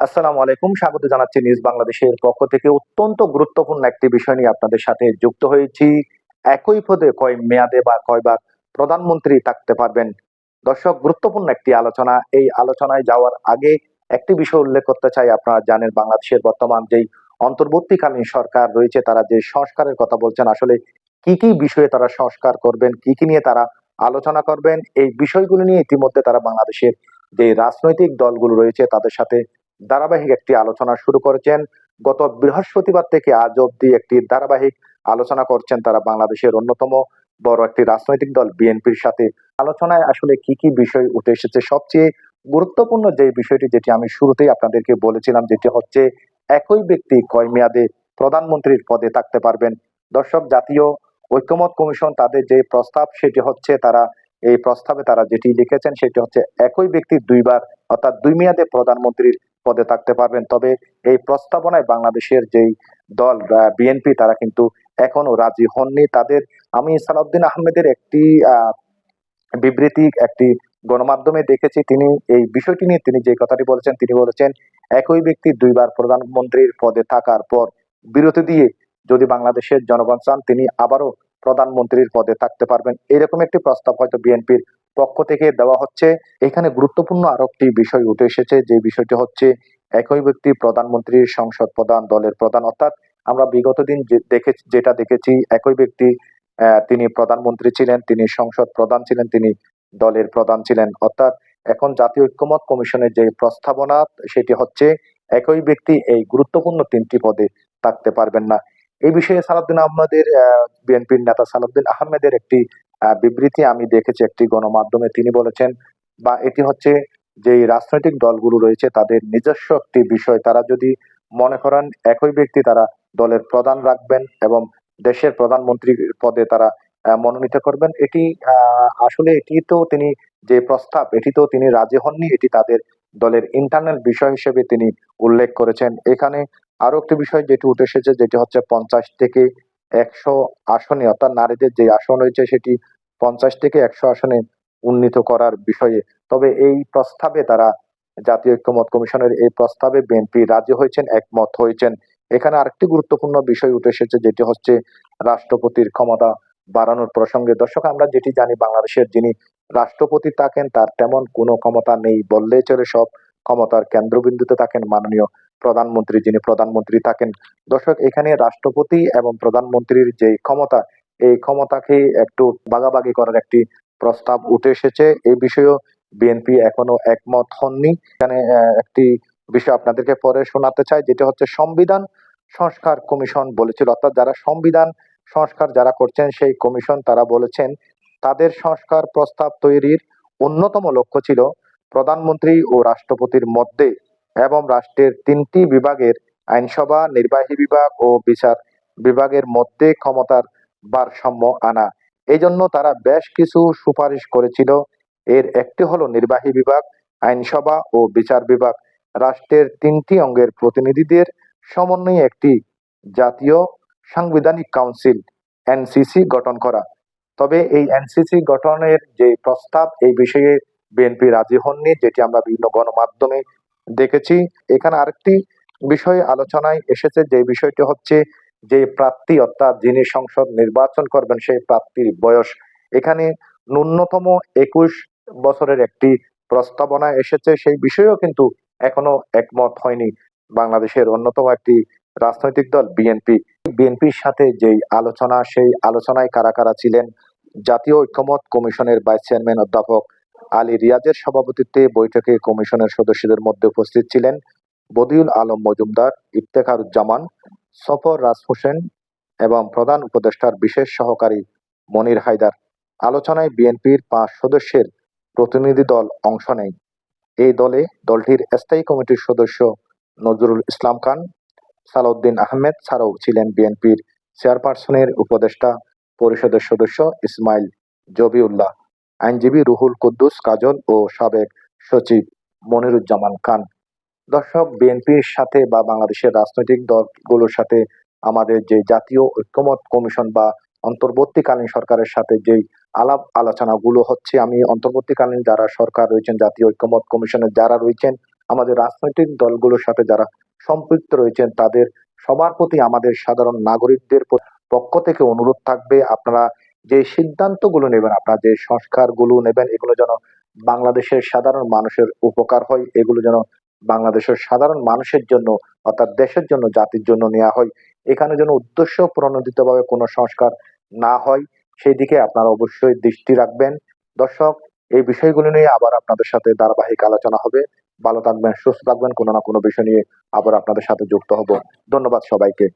আসসালামু আলাইকুম। স্বাগত জানাচ্ছি নিউজ বাংলাদেশের পক্ষ থেকে অত্যন্ত গুরুত্বপূর্ণ একটি বিষয় নিয়ে আপনাদের সাথে যুক্ত হয়েছি। একই পদে কয় মেয়াদে বা কয়বার প্রধানমন্ত্রী থাকতে পারবেন? দর্শক, গুরুত্বপূর্ণ একটি আলোচনা। এই আলোচনায় যাওয়ার আগে একটি বিষয় উল্লেখ করতে চাই। আপনারা জানেন, বাংলাদেশের বর্তমান যেই অন্তর্বর্তীকালীন সরকার রয়েছে, তারা যে সংস্কারের কথা বলছেন, আসলে কি কি বিষয়ে তারা সংস্কার করবেন, কি কি নিয়ে তারা আলোচনা করবেন, এই বিষয়গুলো নিয়ে ইতিমধ্যে তারা বাংলাদেশের যে রাজনৈতিক দলগুলো রয়েছে, তাদের সাথে ধারাবাহিক একটি আলোচনা শুরু করেছেন। গত বৃহস্পতিবার থেকে আজ অব্দি একটি ধারাবাহিক আলোচনা করছেন তারা বাংলাদেশের অন্যতম বড় একটি রাজনৈতিক দল বিএনপির সাথে। আলোচনায় আসলে কি কি বিষয় উঠে এসেছে? সবচেয়ে গুরুত্বপূর্ণ যে বিষয়টি যেটি আমি শুরুতেই আপনাদেরকে বলেছিলাম, যেটি হচ্ছে একই ব্যক্তি কয় মেয়াদে প্রধানমন্ত্রীর পদে থাকতে পারবেন। দর্শক, জাতীয় ঐক্যমত কমিশন তাদের যে প্রস্তাব, সেটি হচ্ছে তারা, এই প্রস্তাবে তারা যেটি লিখেছেন, সেটি হচ্ছে একই ব্যক্তি দুইবার, অর্থাৎ দুই মেয়াদে প্রধানমন্ত্রীর পদে থাকতে পারবেন। তবে এই প্রস্তাবনায় বাংলাদেশের যেই দল বিএনপি তারা কিন্তু এখনও রাজি হননি। তাদের, আমি সালাউদ্দিন আহমেদের একটি বিবৃতি, একটি গণমাধ্যমে দেখেছি। তিনি এই বিষয়টি নিয়ে তিনি যে কথাটি বলেছেন, তিনি বলেছেন, একই ব্যক্তি দুইবার প্রধানমন্ত্রীর পদে থাকার পর বিরতি দিয়ে যদি বাংলাদেশের জনগণ চান, তিনি আবারও প্রধানমন্ত্রীর পদে থাকতে পারবেন। এরকম একটি প্রস্তাব হয়তো বিএনপির পক্ষ থেকে দেওয়া হচ্ছে। এখানে গুরুত্বপূর্ণ আরও একটি বিষয় উঠে এসেছে, যে বিষয়টি হচ্ছে একই ব্যক্তি প্রধানমন্ত্রীর সংসদ প্রধান দলের প্রধান। অর্থাৎ আমরা বিগত দিন দেখে, যেটা দেখেছি, একই ব্যক্তি তিনি প্রধানমন্ত্রী ছিলেন, তিনি সংসদ প্রধান ছিলেন, তিনি দলের প্রধান ছিলেন। অর্থাৎ এখন জাতীয় ঐক্যমত কমিশনের যে প্রস্তাবনা, সেটি হচ্ছে একই ব্যক্তি এই গুরুত্বপূর্ণ তিনটি পদে থাকতে পারবেন না। এই বিষয়ে সালাউদ্দিন আহমেদের বিএনপির নেতা সালাউদ্দিন আহমেদের একটি বিবৃতি আমি দেখেছি একটি গণমাধ্যমে। তিনি বলেছেন, বা এটি হচ্ছে যে রাজনৈতিক দলগুলো রয়েছে, তাদের নিজস্ব একটি বিষয়। তারা যদি মনে করেন, একই ব্যক্তি তারা দলের প্রধান রাখবেন এবং দেশের প্রধানমন্ত্রী পদে তারা মনোনীত করবেন, এটি আসলে এটি তো তিনি যে প্রস্তাব, এটি তো তিনি রাজি হননি, এটি তাদের দলের ইন্টারনাল বিষয় হিসেবে তিনি উল্লেখ করেছেন। এখানে আরও একটি বিষয় যেটি উঠে এসেছে, যেটি হচ্ছে পঞ্চাশ থেকে একশো আসনে, অর্থাৎ নারীদের যে আসন রয়েছে সেটি পঞ্চাশ থেকে একশো আসনে উন্নীত করার বিষয়ে। তবে এই প্রস্তাবে তারা জাতীয় ঐক্যমত কমিশনের এই প্রস্তাবে বিএনপি রাজি হয়েছেন, একমত হয়েছেন। এখানে আরেকটি গুরুত্বপূর্ণ বিষয় উঠে এসেছে, যেটি হচ্ছে রাষ্ট্রপতির ক্ষমতা বাড়ানোর প্রসঙ্গে। দর্শক, আমরা যেটি জানি, বাংলাদেশের যিনি রাষ্ট্রপতি থাকেন, তার তেমন কোনো ক্ষমতা নেই, বললেই চলে সব। ক্ষমতার কেন্দ্রবিন্দুতে থাকেন মাননীয় প্রধানমন্ত্রী যিনি প্রধানমন্ত্রী থাকেন। দর্শক, এখানে রাষ্ট্রপতি এবং প্রধানমন্ত্রীর যে ক্ষমতা, এই ক্ষমতাকে একটু বাগাবাগি করার একটি প্রস্তাব উঠে এসেছে। এই বিষয়েও বিএনপি এখনও একমত হননি। এখানে একটি বিষয় আপনাদেরকে পরে শোনাতে চাই, যেটা হচ্ছে সংবিধান সংস্কার কমিশন বলেছিল। অর্থাৎ যারা সংবিধান সংস্কার যারা করছেন, সেই কমিশন তারা বলেছেন, তাদের সংস্কার প্রস্তাব তৈরির অন্যতম লক্ষ্য ছিল প্রধানমন্ত্রী ও রাষ্ট্রপতির মধ্যে এবং রাষ্ট্রের তিনটি বিভাগের আইনসভা, নির্বাহী বিভাগ ও বিচার বিভাগের মধ্যে ক্ষমতার ভারসাম্য আনা। এই জন্য তারা বেশ কিছু সুপারিশ করেছিল। এর একটি হলো নির্বাহী বিভাগ, আইনসভা ও বিচার বিভাগ। রাষ্ট্রের তিনটি অঙ্গের প্রতিনিধিদের সমন্বয়ে একটি জাতীয় সাংবিধানিক কাউন্সিল, এনসিসি, গঠন করা। তবে এই এনসিসি গঠনের যে প্রস্তাব, এই বিষয়ে বিএনপি রাজি হননি, যেটি আমরা বিভিন্ন গণমাধ্যমে দেখেছি। এখানে আরেকটি বিষয় আলোচনায় এসেছে, যে বিষয়টি হচ্ছে যে প্রার্থী অর্থাৎ যিনি সংসদ নির্বাচন করবেন, সেই প্রার্থীর বয়স। এখানে ন্যূনতম একুশ বছরের একটি প্রস্তাবনা এসেছে। সেই বিষয়েও কিন্তু এখনও একমত হয়নি বাংলাদেশের অন্যতম একটি রাজনৈতিক দল, বিএনপি। বিএনপির সাথে যেই আলোচনা, সেই আলোচনায় কারা কারা ছিলেন জাতীয় ঐক্যমত কমিশনের ভাইস চেয়ারম্যান অধ্যাপক আলী রিয়াজের সভাপতিত্বে বৈঠকে কমিশনের সদস্যদের মধ্যে উপস্থিত ছিলেন বদিউল আলম মজুমদার, ইফতেখারুজ্জামান, সফর রাজ হোসেন এবং প্রধান উপদেষ্টার বিশেষ সহকারী মনির হায়দার। আলোচনায় বিএনপির পাঁচ সদস্যের প্রতিনিধি দল অংশ নেয়। এই দলে দলটির স্থায়ী কমিটির সদস্য নজরুল ইসলাম খান, সালাউদ্দিন আহমেদ ছাড়াও ছিলেন বিএনপির চেয়ারপারসনের উপদেষ্টা পরিষদের সদস্য ইসমাইল জবিউল্লাহ। আইনজীবী রুহুল কুদ্দুস, কাজল ও সাবেক সচিব মনিরুজ্জামান খান। দর্শক, বিএনপির সাথে বা বাংলাদেশের রাজনৈতিক দলগুলোর সাথে আমাদের যে জাতীয় ঐক্যমত কমিশন বা অন্তর্বর্তীকালীন সরকারের সাথে যেই আলাপ আলোচনাগুলো হচ্ছে, আমি অন্তর্বর্তীকালীন যারা সরকার রয়েছেন, জাতীয় ঐক্যমত কমিশনের যারা রয়েছেন, আমাদের রাজনৈতিক দলগুলোর সাথে যারা সম্পৃক্ত রয়েছেন, তাদের সবার প্রতি আমাদের সাধারণ নাগরিকদের পক্ষ থেকে অনুরোধ থাকবে। আপনারা যে সিদ্ধান্তগুলো নেবেন, আপনারা যে সংস্কারগুলো নেবেন, এগুলো যেন বাংলাদেশের সাধারণ মানুষের উপকার হয়, এগুলো যেন বাংলাদেশের সাধারণ মানুষের জন্য অর্থাৎ দেশের জন্য, জাতির জন্য নেওয়া হয়। এখানে যেন উদ্দেশ্য প্রণোদিত ভাবে কোনো সংস্কার না হয় সেই দিকে আপনারা অবশ্যই দৃষ্টি রাখবেন। দর্শক, এই বিষয়গুলো নিয়ে আবার আপনাদের সাথে ধারাবাহিক আলোচনা হবে। ভালো থাকবেন, সুস্থ থাকবেন, কোনো না কোনো বিষয় নিয়ে আবার আপনাদের সাথে যুক্ত হব। ধন্যবাদ সবাইকে।